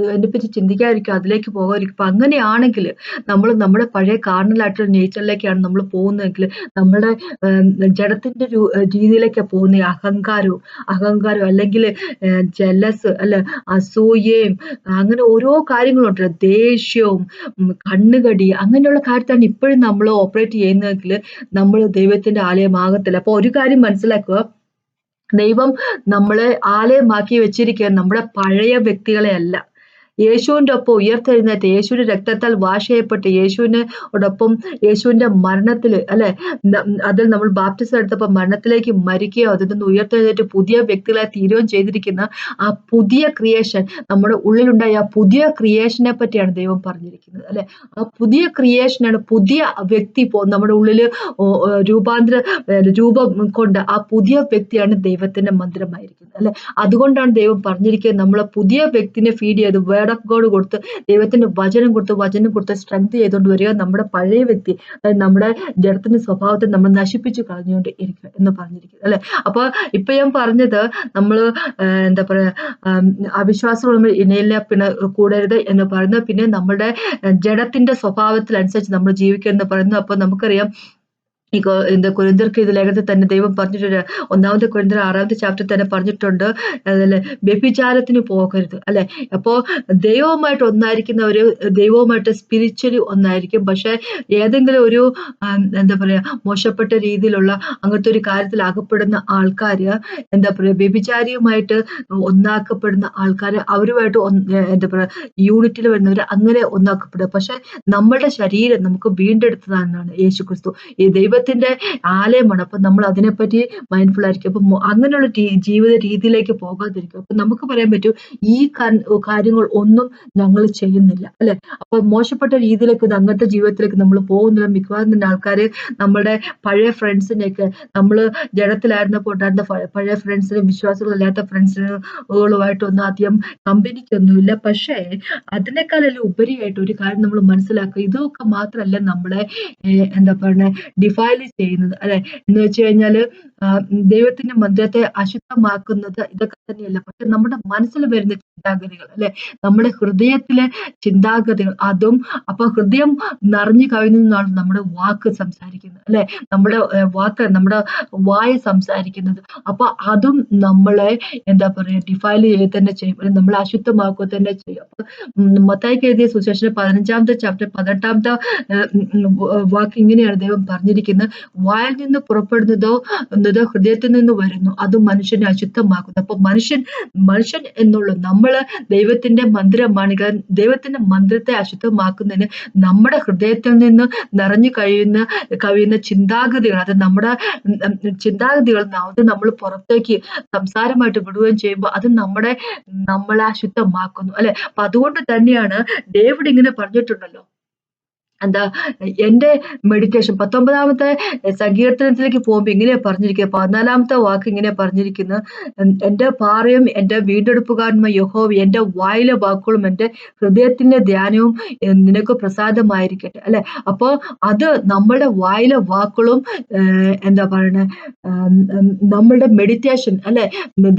A: അതിനെപ്പറ്റി ചിന്തിക്കാതിരിക്കും അതിലേക്ക് പോകാതിരിക്കും. അപ്പൊ അങ്ങനെയാണെങ്കിൽ നമ്മൾ നമ്മുടെ പഴയ കാർണലായിട്ടുള്ള നേച്ചറിലേക്കാണ് നമ്മൾ പോകുന്നതെങ്കിൽ നമ്മുടെ ജഡത്തിന്റെ രീതിയിലേക്കാണ് പോകുന്ന അഹങ്കാരവും അഹങ്കാരവും അല്ലെങ്കിൽ ജലസ് അല്ലെ? അസൂയയും അങ്ങനെ ഓരോ കാര്യങ്ങളുണ്ട് ദേഷ്യവും കണ്ണുകടി അങ്ങനെയുള്ള കാര്യത്താണ് ഇപ്പോഴും നമ്മൾ ഓപ്പറേറ്റ് ചെയ്യുന്നതെങ്കിൽ നമ്മൾ ദൈവത്തിന്റെ ആലയമാകത്തില്ല. അപ്പോൾ ഒരു കാര്യം മനസ്സിലാക്കുക. ദൈവം നമ്മളെ ആലയമാക്കി വെച്ചിരിക്കുക നമ്മുടെ പഴയ വ്യക്തികളെ അല്ല. യേശുവിന്റെ ഒപ്പം ഉയർത്തെഴുന്നേറ്റ് യേശുവിന്റെ രക്തത്താൽ വാഷ് ചെയ്യപ്പെട്ട് യേശുവിനോടൊപ്പം യേശുവിന്റെ മരണത്തിൽ അല്ലെ? അതിൽ നമ്മൾ ബാപ്റ്റിസം എടുത്തപ്പോൾ മരണത്തിലേക്ക് മരിക്കുകയോ അതിൽ നിന്ന് ഉയർത്തെഴുന്നേറ്റ് പുതിയ വ്യക്തികളെ തീരുകയും ചെയ്തിരിക്കുന്ന ആ പുതിയ ക്രിയേഷൻ നമ്മുടെ ഉള്ളിലുണ്ടായ ആ പുതിയ ക്രിയേഷനെ പറ്റിയാണ് ദൈവം പറഞ്ഞിരിക്കുന്നത് അല്ലെ? ആ പുതിയ ക്രിയേഷനാണ് പുതിയ വ്യക്തി ഇപ്പോൾ നമ്മുടെ ഉള്ളിൽ രൂപാന്തര രൂപം കൊണ്ട് ആ പുതിയ വ്യക്തിയാണ് ദൈവത്തിന്റെ മന്ദിരമായിരിക്കുന്നത് അല്ലെ? അതുകൊണ്ടാണ് ദൈവം പറഞ്ഞിരിക്കുന്നത് നമ്മളെ പുതിയ വ്യക്തിനെ ഫീഡ് ചെയ്ത് വേർഡ് ഓഫ് ഗോഡ് കൊടുത്ത് ദൈവത്തിന്റെ വചനം കൊടുത്ത് വചനം കൊടുത്ത് സ്ട്രെങ്ത് ചെയ്തുകൊണ്ട് വരിക നമ്മുടെ പഴയ വ്യക്തി നമ്മുടെ ജഡത്തിന്റെ സ്വഭാവത്തെ നമ്മൾ നശിപ്പിച്ചു കളഞ്ഞുകൊണ്ട് ഇരിക്കുക എന്ന് പറഞ്ഞിരിക്കുന്നത് അല്ലെ? അപ്പൊ ഇപ്പൊ ഞാൻ പറഞ്ഞത് നമ്മൾ എന്താ പറയാ അവിശ്വാസം ഇനയില്ല പിന്നെ കൂടരുത് എന്ന് പറയുന്നത് പിന്നെ നമ്മുടെ ജഡത്തിന്റെ സ്വഭാവത്തിനനുസരിച്ച് നമ്മൾ ജീവിക്കുക എന്ന് പറയുന്നത്. അപ്പൊ നമുക്കറിയാം ഈ എന്താ കുരിന്തർക്ക് ഇത് ലേഖനത്തിൽ തന്നെ ദൈവം പറഞ്ഞിട്ടുണ്ട്. ഒന്നാമത്തെ കുരിന്തർ ആറാമത്തെ ചാപ്റ്റർ തന്നെ പറഞ്ഞിട്ടുണ്ട്. അതല്ലേ? വ്യഭിചാരത്തിന് പോകരുത് അല്ലെ? അപ്പോ ദൈവവുമായിട്ട് ഒന്നായിരിക്കുന്ന ഒരു ദൈവവുമായിട്ട് സ്പിരിച്വലി ഒന്നായിരിക്കും. പക്ഷെ ഏതെങ്കിലും ഒരു എന്താ പറയാ മോശപ്പെട്ട രീതിയിലുള്ള അങ്ങനത്തെ ഒരു കാര്യത്തിൽ അകപ്പെടുന്ന ആൾക്കാര് എന്താ പറയാ വ്യഭിചാരിയുമായിട്ട് ഒന്നാക്കപ്പെടുന്ന ആൾക്കാര് അവരുമായിട്ട് എന്താ പറയാ യൂണിറ്റിൽ വരുന്നവർ അങ്ങനെ ഒന്നാക്കപ്പെടുക. പക്ഷെ നമ്മളുടെ ശരീരം നമുക്ക് വീണ്ടെടുത്തതാണെന്നാണ് യേശു ക്രിസ്തു ഈ ദൈവ ദൈവത്തിന്റെ ആലയമാണ്. അപ്പൊ നമ്മൾ അതിനെപ്പറ്റി മൈൻഡ്ഫുൾ ആയിരിക്കും. അപ്പൊ അങ്ങനെയുള്ള ജീവിത രീതിയിലേക്ക് പോകാതിരിക്കും. അപ്പൊ നമുക്ക് പറയാൻ പറ്റും ഈ കാര്യങ്ങൾ ഒന്നും ഞങ്ങൾ ചെയ്യുന്നില്ല അല്ലെ? അപ്പൊ മോശപ്പെട്ട രീതിയിലേക്ക് അങ്ങനത്തെ ജീവിതത്തിലേക്ക് നമ്മൾ പോകുന്നില്ല. മിക്കവാറും തന്നെ ആൾക്കാർ നമ്മുടെ പഴയ ഫ്രണ്ട്സിനെയൊക്കെ നമ്മൾ ജഡത്തിലായിരുന്നപ്പോൾ ഉണ്ടായിരുന്ന പഴയ ഫ്രണ്ട്സിനും വിശ്വാസങ്ങളില്ലാത്ത ഫ്രണ്ട്സുകളുമായിട്ടൊന്നും അധികം കമ്പനിക്കൊന്നുമില്ല. പക്ഷേ അതിനേക്കാളെല്ലാം ഉപരിയായിട്ട് ഒരു കാര്യം നമ്മൾ മനസ്സിലാക്കുക ഇതൊക്കെ മാത്രമല്ല നമ്മളെ എന്താ പറയുക ഡിഫൈൻ ഡിഫൈൽ ചെയ്യുന്നത്. അല്ലെ? എന്ന് വെച്ച് കഴിഞ്ഞാൽ ദൈവത്തിന്റെ മന്ദിരത്തെ അശുദ്ധമാക്കുന്നത് ഇതൊക്കെ തന്നെയല്ല. പക്ഷെ നമ്മുടെ മനസ്സിൽ വരുന്ന ചിന്താഗതികൾ അല്ലെ? നമ്മുടെ ഹൃദയത്തിലെ ചിന്താഗതികൾ അതും അപ്പൊ ഹൃദയം നിറഞ്ഞു കവിഞ്ഞാണ് നമ്മുടെ വാക്ക് സംസാരിക്കുന്നത് അല്ലെ? നമ്മുടെ വാക്ക് നമ്മുടെ വായ സംസാരിക്കുന്നത്. അപ്പൊ അതും നമ്മളെ എന്താ പറയുക ഡിഫൈൽ ചെയ്യുക തന്നെ ചെയ്യും നമ്മളെ അശുദ്ധമാക്കുക തന്നെ ചെയ്യും. അപ്പൊ മത്തായിക്ക് എഴുതിയ സുശേഷന്റെ പതിനഞ്ചാമത്തെ ചാപ്റ്റർ പതിനെട്ടാമത്തെ വാക്ക് ഇങ്ങനെയാണ് ദൈവം പറഞ്ഞിരിക്കുന്നത്. വായിൽ നിന്ന് പുറപ്പെടുന്നതോ എന്നത് ഹൃദയത്തിൽ നിന്ന് വരുന്നു. അത് മനുഷ്യനെ അശുദ്ധമാക്കുന്നു. അപ്പൊ മനുഷ്യൻ മനുഷ്യൻ എന്നുള്ള നമ്മൾ ദൈവത്തിന്റെ മന്ദിരമാണ്. ദൈവത്തിന്റെ മന്ദിരത്തെ അശുദ്ധമാക്കുന്നതിന് നമ്മുടെ ഹൃദയത്തിൽ നിന്ന് നിറഞ്ഞു കഴിയുന്ന കഴിയുന്ന ചിന്താഗതികൾ അത് നമ്മുടെ ചിന്താഗതികൾ അത് നമ്മൾ പുറത്തേക്ക് സംസാരമായിട്ട് വിടുകയും ചെയ്യുമ്പോൾ അത് നമ്മുടെ നമ്മളെ അശുദ്ധമാക്കുന്നു. അല്ലെ? അപ്പൊ അതുകൊണ്ട് തന്നെയാണ് ഡേവിഡ് ഇങ്ങനെ പറഞ്ഞിട്ടുണ്ടല്ലോ. എന്താ എന്റെ മെഡിറ്റേഷൻ പത്തൊമ്പതാമത്തെ സങ്കീർത്തനത്തിലേക്ക് പോകുമ്പോൾ ഇങ്ങനെ പറഞ്ഞിരിക്കുക പതിനാലാമത്തെ വാക്ക് ഇങ്ങനെ പറഞ്ഞിരിക്കുന്നു. എന്റെ പാറയും എന്റെ വീണ്ടെടുപ്പുകാരനും യഹോവ എന്റെ വായിലെ വാക്കുകളും എന്റെ ഹൃദയത്തിന്റെ ധ്യാനവും നിനക്ക് പ്രസാദമായിരിക്കട്ടെ അല്ലെ? അപ്പോൾ അത് നമ്മളുടെ വായിലെ വാക്കുകളും എന്താ പറയണേ നമ്മളുടെ മെഡിറ്റേഷൻ അല്ലെ?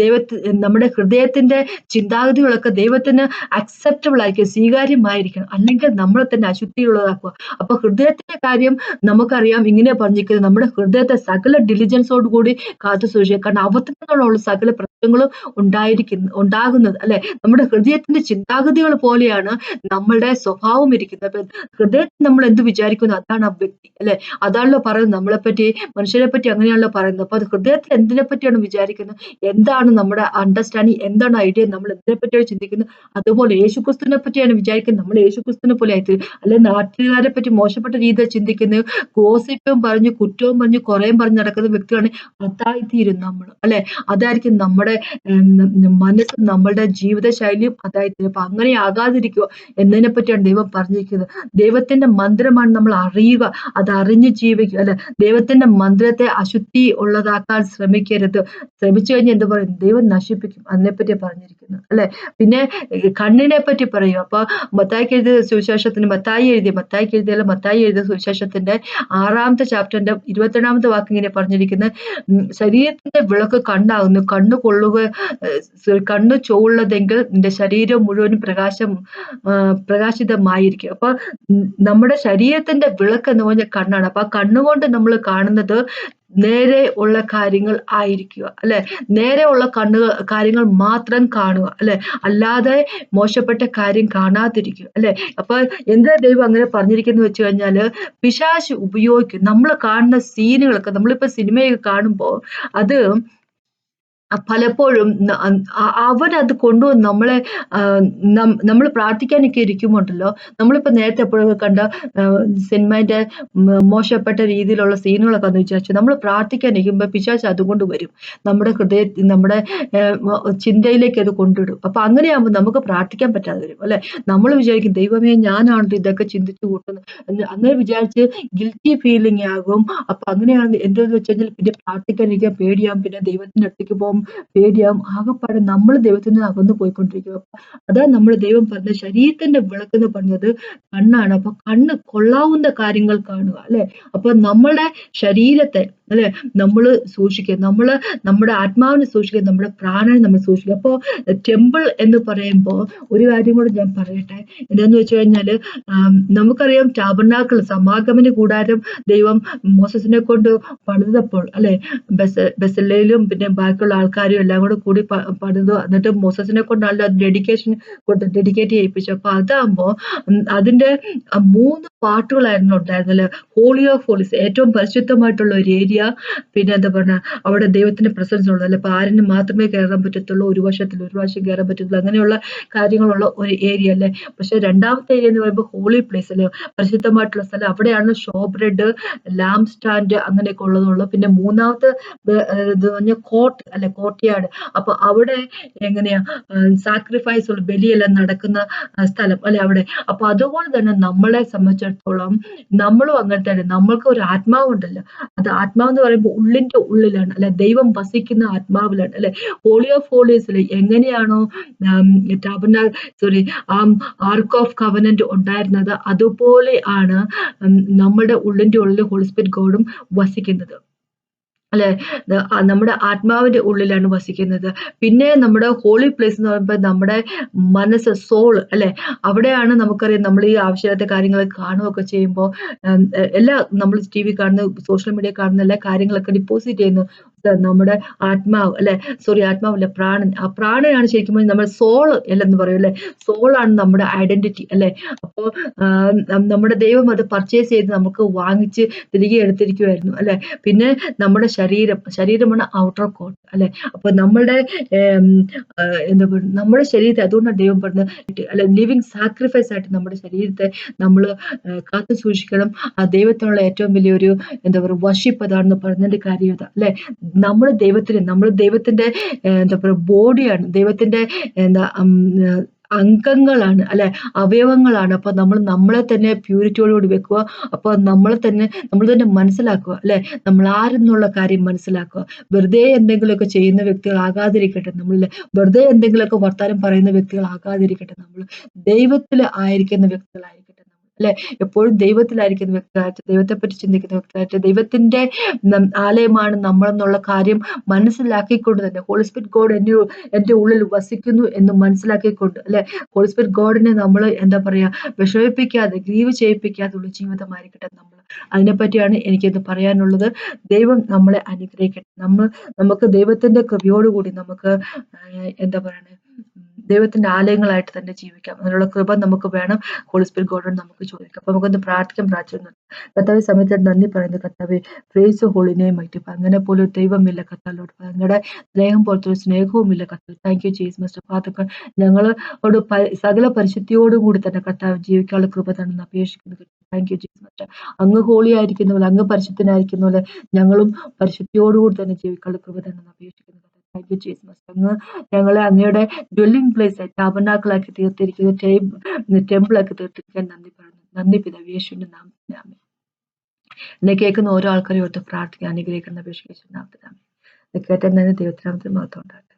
A: ദൈവത്തി നമ്മുടെ ഹൃദയത്തിന്റെ ചിന്താഗതികളൊക്കെ ദൈവത്തിന് അക്സെപ്റ്റബിൾ ആയിരിക്കും സ്വീകാര്യമായിരിക്കണം. അല്ലെങ്കിൽ നമ്മളെ തന്നെ അശുദ്ധിയുള്ളതാക്കുക അപ്പൊ ഹൃദയത്തിന്റെ കാര്യം നമുക്കറിയാം. ഇങ്ങനെ പറഞ്ഞിരിക്കുന്നത്. നമ്മുടെ ഹൃദയത്തെ സകല ഡിലിജൻസോട് കൂടി കാത്തു സൂക്ഷിക്കുക. കാരണം അവത്തിൽ സകല പ്രശ്നങ്ങളും ഉണ്ടായിരിക്കുന്നു ഉണ്ടാകുന്നത് അല്ലെ? നമ്മുടെ ഹൃദയത്തിന്റെ ചിന്താഗതികൾ പോലെയാണ് നമ്മളുടെ സ്വഭാവം ഇരിക്കുന്നത്. ഹൃദയത്തിൽ നമ്മൾ എന്ത് വിചാരിക്കുന്നു? അതാണ് ആ വ്യക്തി അല്ലെ? അതാണല്ലോ പറയുന്നത്. നമ്മളെ പറ്റി മനുഷ്യരെ പറ്റി അങ്ങനെയാണല്ലോ പറയുന്നത്. അപ്പൊ അത് ഹൃദയത്തിൽ എന്തിനെ പറ്റിയാണ് വിചാരിക്കുന്നത്? എന്താണ് നമ്മുടെ അണ്ടർസ്റ്റാൻഡിങ് എന്താണ് ഐഡിയ നമ്മൾ എന്തിനെ പറ്റിയാണ് ചിന്തിക്കുന്നത്? അതുപോലെ യേശുക്രിസ്തുവിനെ പറ്റിയാണ് വിചാരിക്കുന്നത്. നമ്മൾ യേശുക്രിസ്തുവിനെ പോലെ ആയിത്തീരും. അല്ലെ? നാട്ടുകാരെ പറ്റി മോശപ്പെട്ട രീതിയിൽ ചിന്തിക്കുന്ന. ഗോസിപ്പും പറഞ്ഞ് കുറ്റവും പറഞ്ഞ് കുറേയും പറഞ്ഞ് നടക്കുന്ന വ്യക്തിയാണ് അതായിത്തീരും നമ്മൾ അല്ലെ? അതായിരിക്കും നമ്മുടെ മനസ്സും നമ്മളുടെ ജീവിത ശൈലിയും അതായിത്തീരും. അപ്പൊ അങ്ങനെ ആകാതിരിക്കുക എന്നതിനെ പറ്റിയാണ് ദൈവം പറഞ്ഞിരിക്കുന്നത്. ദൈവത്തിന്റെ മന്ത്രമാണ് നമ്മൾ അറിയുക അത് ജീവിക്കുക അല്ലെ? ദൈവത്തിന്റെ മന്ത്രത്തെ അശുദ്ധി ഉള്ളതാക്കാൻ ശ്രമിക്കരുത്. ശ്രമിച്ചു കഴിഞ്ഞാൽ എന്ത് പറയും? ദൈവം നശിപ്പിക്കും. അതിനെപ്പറ്റി പറഞ്ഞിരിക്കുന്നത് അല്ലെ? പിന്നെ കണ്ണിനെ പറ്റി പറയും അപ്പൊ മത്തായിക്ക് എഴുതിയ സുവിശേഷത്തിന് മത്തായി എഴുതിയ മത്തായിക്ക് എഴുതിയാലും മത്തായി എഴുതിയ സുവിശേഷത്തിന്റെ ആറാമത്തെ ചാപ്റ്ററിന്റെ ഇരുപത്തിരണ്ടാമത്തെ വാക്ക് ഇങ്ങനെ പറഞ്ഞിരിക്കുന്നത് ശരീരത്തിന്റെ വിളക്ക് കണ്ണാകുന്നു. കണ്ണു കൊള്ളുക കണ്ണു ചോളുള്ളതെങ്കിൽ നിന്റെ ശരീരം മുഴുവനും പ്രകാശം പ്രകാശിതമായിരിക്കും. അപ്പൊ നമ്മുടെ ശരീരത്തിന്റെ വിളക്ക് എന്ന് പറഞ്ഞ കണ്ണാണ്. അപ്പൊ ആ കണ്ണുകൊണ്ട് നമ്മൾ കാണുന്നത് നേരെ ഉള്ള കാര്യങ്ങൾ ആയിരിക്കുക അല്ലെ? നേരെ ഉള്ള കണ്ണുകൾ കാര്യങ്ങൾ മാത്രം കാണുക അല്ലെ? അല്ലാതെ മോശപ്പെട്ട കാര്യം കാണാതിരിക്കുക അല്ലെ? അപ്പൊ എന്താ ദൈവം അങ്ങനെ പറഞ്ഞിരിക്കുന്നു വെച്ച് കഴിഞ്ഞാൽ പിശാശ് ഉപയോഗിക്കും. നമ്മൾ കാണുന്ന സീനുകളൊക്കെ നമ്മളിപ്പോ സിനിമയൊക്കെ കാണുമ്പോൾ അത് പലപ്പോഴും അവരത് കൊണ്ടുവന്ന് നമ്മളെ നമ്മൾ പ്രാർത്ഥിക്കാനൊക്കെ ഇരിക്കുമ്പോണ്ടല്ലോ. നമ്മളിപ്പോ നേരത്തെ എപ്പോഴൊക്കെ കണ്ട സിനിമേന്റെ മോശപ്പെട്ട രീതിയിലുള്ള സീനുകളൊക്കെ എന്ന് വിചാരിച്ചു നമ്മൾ പ്രാർത്ഥിക്കാൻ ഇരിക്കുമ്പോൾ പിശാച്ച് അതുകൊണ്ട് വരും. നമ്മുടെ ഹൃദയ നമ്മുടെ ചിന്തയിലേക്ക് അത് കൊണ്ടിടും. അപ്പൊ അങ്ങനെയാകുമ്പോൾ നമുക്ക് പ്രാർത്ഥിക്കാൻ പറ്റാതെ വരും അല്ലെ? നമ്മൾ വിചാരിക്കും ദൈവമേ ഞാനാണല്ലോ ഇതൊക്കെ ചിന്തിച്ചു കൂട്ടുന്നത്. അങ്ങനെ വിചാരിച്ച് ഗിൽറ്റി ഫീലിംഗ് ആകും. അപ്പൊ അങ്ങനെയാണ് എന്തെന്ന് വെച്ച് കഴിഞ്ഞാൽ പിന്നെ പ്രാർത്ഥിക്കാൻ പേടിയാകും പിന്നെ ദൈവത്തിന്റെ അടുത്തേക്ക് പോകും പേടിയാവും. ആകെപ്പാടെ നമ്മൾ ദൈവത്തിൽ നിന്ന് അകന്നു പോയിക്കൊണ്ടിരിക്കും. അതാ നമ്മൾ ദൈവം പറഞ്ഞ ശരീരത്തിന്റെ വിളക്കെന്ന് പറഞ്ഞത് കണ്ണാണ്. അപ്പൊ കണ്ണ് കൊള്ളാവുന്ന കാര്യങ്ങൾ കാണുക അല്ലെ? അപ്പൊ നമ്മളുടെ ശരീരത്തെ അല്ലെ? നമ്മൾ സൂക്ഷിക്കുക. നമ്മൾ നമ്മുടെ ആത്മാവിനെ സൂക്ഷിക്കുക. നമ്മുടെ പ്രാണനെ നമ്മൾ സൂക്ഷിക്കുക. അപ്പോൾ ടെമ്പിൾ എന്ന് പറയുമ്പോൾ ഒരു കാര്യം കൂടെ ഞാൻ പറയട്ടെ. എന്താന്ന് വെച്ച് കഴിഞ്ഞാൽ നമുക്കറിയാം ടാബർനാക്കൾ സമാഗമന കൂടാരം ദൈവം മോസസിനെ കൊണ്ട് പണിതപ്പോൾ അല്ലെ? ബസ് ബസലയിലും പിന്നെ ബാക്കിയുള്ള ആൾക്കാരും എല്ലാം കൂടെ കൂടി പണിതു. എന്നിട്ട് മോസസിനെ കൊണ്ടാണല്ലോ ഡെഡിക്കേഷൻ കൊണ്ട് ഡെഡിക്കേറ്റ് ചെയ്യിപ്പിച്ചു അപ്പൊ അതാകുമ്പോ അതിന്റെ മൂന്ന് പാട്ടുകളായിരുന്നു ഉണ്ടായിരുന്നല്ലേ ഹോളി ഓഫ് ഹോളിസ് ഏറ്റവും പരിശുദ്ധമായിട്ടുള്ള ഒരു ഏരിയ പിന്നെ എന്താ പറഞ്ഞ അവിടെ ദൈവത്തിന്റെ പ്രസൻസ് ഉള്ളത്. അല്ലെ ആരിന് മാത്രമേ കയറാൻ പറ്റത്തുള്ളൂ. ഒരു വർഷത്തിൽ ഒരു പ്രാവശ്യം കയറാൻ പറ്റത്തുള്ളൂ. അങ്ങനെയുള്ള കാര്യങ്ങളുള്ള ഒരു ഏരിയ അല്ലേ? പക്ഷെ രണ്ടാമത്തെ ഏരിയ എന്ന് പറയുമ്പോൾ ഹോളി പ്ലേസ് അല്ലേ? പരിശുദ്ധമായിട്ടുള്ള സ്ഥലം. അവിടെയാണ് ഷോ ബ്രെഡ് ലാം സ്റ്റാൻഡ് അങ്ങനെയൊക്കെ ഉള്ളതുള്ളൂ പിന്നെ മൂന്നാമത്തെ ഇത് പറഞ്ഞ കോട്ട് അല്ലെ? കോട്ടയാട് അപ്പൊ അവിടെ എങ്ങനെയാ സാക്രിഫൈസ് ഉള്ള ബലിയെല്ലാം നടക്കുന്ന സ്ഥലം അല്ലെ അവിടെ? അപ്പൊ അതുപോലെ തന്നെ നമ്മളെ സംബന്ധിച്ചിടത്തോളം നമ്മളും അങ്ങനെ തന്നെ. നമ്മൾക്ക് ഒരു ആത്മാവുണ്ടല്ലോ. അത് ആത്മാവ് എന്ന് പറയുമ്പോൾ ഉള്ളിന്റെ ഉള്ളിലാണ് അല്ലെ? ദൈവം വസിക്കുന്ന ആത്മാവിലാണ് അല്ലെ? ഹോളി ഓഫ് ഹോളീസിൽ എങ്ങനെയാണോ ടാബന സോറി ആ ആർക്ക് ഓഫ് കവനന്റ് ഉണ്ടായിരുന്നത് അതുപോലെ ആണ് നമ്മുടെ ഉള്ളിന്റെ ഉള്ളിൽ ഹോളിസ്പിരിറ്റ് ഗോഡും വസിക്കുന്നത്. അല്ലെ? നമ്മുടെ ആത്മാവിന്റെ ഉള്ളിലാണ് വസിക്കുന്നത്. പിന്നെ നമ്മുടെ ഹോളി പ്ലേസ് എന്ന് പറയുമ്പോൾ നമ്മുടെ മനസ്സ് സോൾ അല്ലെ? അവിടെയാണ് നമുക്കറിയാം നമ്മൾ ഈ ആവശ്യമില്ലാത്ത കാര്യങ്ങൾ കാണുകയൊക്കെ ചെയ്യുമ്പോൾ എല്ലാ നമ്മൾ ടി വി കാണുന്ന സോഷ്യൽ മീഡിയ കാണുന്ന എല്ലാ കാര്യങ്ങളൊക്കെ ഡിപ്പോസിറ്റ് ചെയ്യുന്നു. നമ്മുടെ ആത്മാവ് അല്ലെ? സോറി ആത്മാവല്ല പ്രാണൻ. ആ പ്രാണനാണ് ശരിക്കും നമ്മൾ സോൾ അല്ലെന്ന് പറയും അല്ലെ? സോളാണ് നമ്മുടെ ഐഡന്റിറ്റി അല്ലെ? അപ്പോൾ നമ്മുടെ ദൈവം അത് പർച്ചേസ് ചെയ്ത് നമുക്ക് വാങ്ങിച്ച് തിരികെ എടുത്തിരിക്കുമായിരുന്നു അല്ലെ? പിന്നെ നമ്മുടെ ശരീരം ശരീരമാണ് ഔട്ടർ കോട്ട് അല്ലെ? അപ്പൊ നമ്മളുടെ എന്താ പറയുക നമ്മുടെ ശരീരത്തെ അതുകൊണ്ടാണ് ദൈവം പറഞ്ഞത് അല്ലെ? ലിവിങ് സാക്രിഫൈസ് ആയിട്ട് നമ്മുടെ ശരീരത്തെ നമ്മൾ കാത്തു സൂക്ഷിക്കണം. ആ ദൈവത്തിനുള്ള ഏറ്റവും വലിയൊരു എന്താ പറയുക വർഷിപ്പ് അതാണെന്ന് പറഞ്ഞതിന്റെ കാര്യം അല്ലെ? നമ്മൾ ദൈവത്തിന് നമ്മൾ ദൈവത്തിന്റെ എന്താ പറയുക ബോഡിയാണ് ദൈവത്തിന്റെ എന്താ അംഗങ്ങളാണ് അല്ലെ? അവയവങ്ങളാണ്. അപ്പൊ നമ്മൾ നമ്മളെ തന്നെ പ്യൂരിറ്റിയോടുകൂടി വെക്കുക. അപ്പൊ നമ്മളെ തന്നെ നമ്മൾ തന്നെ മനസ്സിലാക്കുക അല്ലെ? നമ്മൾ ആരെന്നുള്ള കാര്യം മനസ്സിലാക്കുക. വെറുതെ എന്തെങ്കിലുമൊക്കെ ചെയ്യുന്ന വ്യക്തികൾ ആകാതിരിക്കട്ടെ നമ്മൾ വെറുതെ എന്തെങ്കിലുമൊക്കെ വർത്താനം പറയുന്ന വ്യക്തികൾ ആകാതിരിക്കട്ടെ നമ്മൾ ദൈവത്തിൽ ആയിരിക്കുന്ന വ്യക്തികളായിരിക്കട്ടെ. അല്ലെ? എപ്പോഴും ദൈവത്തിലായിരിക്കുന്ന വ്യക്തികളായിട്ട് ദൈവത്തെ പറ്റി ചിന്തിക്കുന്ന വ്യക്തികളായിട്ട് ദൈവത്തിന്റെ ആലയമാണ് നമ്മളെന്നുള്ള കാര്യം മനസ്സിലാക്കിക്കൊണ്ട് തന്നെ ഹോളിസ്പിറ്റ് ഗോഡ് എന്നെ എന്റെ ഉള്ളിൽ വസിക്കുന്നു എന്ന് മനസ്സിലാക്കിക്കൊണ്ട് അല്ലെ? ഹോളിസ്പിറ്റ് ഗോഡിനെ നമ്മൾ എന്താ പറയാ വിഷമിപ്പിക്കാതെ ഗ്രീവ് ചെയ്യിപ്പിക്കാതെ ഉള്ള ജീവിതമായിരിക്കട്ടെ നമ്മൾ അതിനെപ്പറ്റിയാണ് എനിക്കിത് പറയാനുള്ളത്. ദൈവം നമ്മളെ അനുഗ്രഹിക്കട്ടെ. നമ്മൾ നമുക്ക് ദൈവത്തിന്റെ കൃപയോടുകൂടി നമുക്ക് എന്താ പറയണേ ദൈവത്തിന്റെ ആലയങ്ങളായിട്ട് തന്നെ ജീവിക്കാം. അതിനുള്ള കൃപ നമുക്ക് വേണം. ഹോളി സ്പിരിറ്റ് ഗോഡോട് നമുക്ക് ചോദിക്കാം. അപ്പൊ നമുക്കൊന്ന് പ്രാർത്ഥിക്കാം പ്രാർത്ഥിക്കുന്നു കർത്താവ് സമയത്ത് നന്ദി പറയുന്നു. കർത്താവ് പ്രേസ് ഹോളിനെ മൈറ്റ് അങ്ങനെ പോലെ ദൈവമില്ല കർത്താവിനോട് ഞങ്ങളുടെ സ്നേഹം പോലത്തെ ഒരു സ്നേഹവുമില്ല കർത്താവ്. Thank you Jesus master father ഞങ്ങളോട് സകല പരിശുദ്ധിയോടും കൂടി തന്നെ കർത്താവ് ജീവിക്കാനുള്ള കൃപ തന്നെ അപേക്ഷിക്കുന്നു. താങ്ക് യു ജീസ് മസ്റ്റർ അങ്ങ് ഹോളി ആയിരിക്കുന്ന പോലെ അങ്ങ് പരിശുദ്ധനായിരിക്കുന്ന പോലെ ഞങ്ങളും പരിശുദ്ധിയോടുകൂടി തന്നെ ജീവിക്കാനുള്ള കൃപ തന്നെ അപേക്ഷിക്കുന്നു. താങ്ക് യു ജീസസ് അങ്ങ് ഞങ്ങളെ അങ്ങയുടെ ഡ്വെല്ലിംഗ് പ്ലേസ് ടാബനാക്കളാക്കി തീർത്തിരിക്കുന്ന ടെമ്പിൾ ആക്കി തീർത്തിരിക്കാൻ നന്ദി പറഞ്ഞു നന്ദി പിതാവ് യേശുവിന്റെ നാമത്തിനാമേ എന്നെ കേൾക്കുന്ന ഓരോ ആൾക്കാരും ഓർത്ത് പ്രാർത്ഥിക്കാൻ അനുഗ്രഹിക്കുന്ന അപേക്ഷിക്കുന്ന നാമത്തിനാമേ കേട്ടെന്നെ ദൈവത്തിനാമത്തിന് മാത്രം ഉണ്ടാകട്ടെ.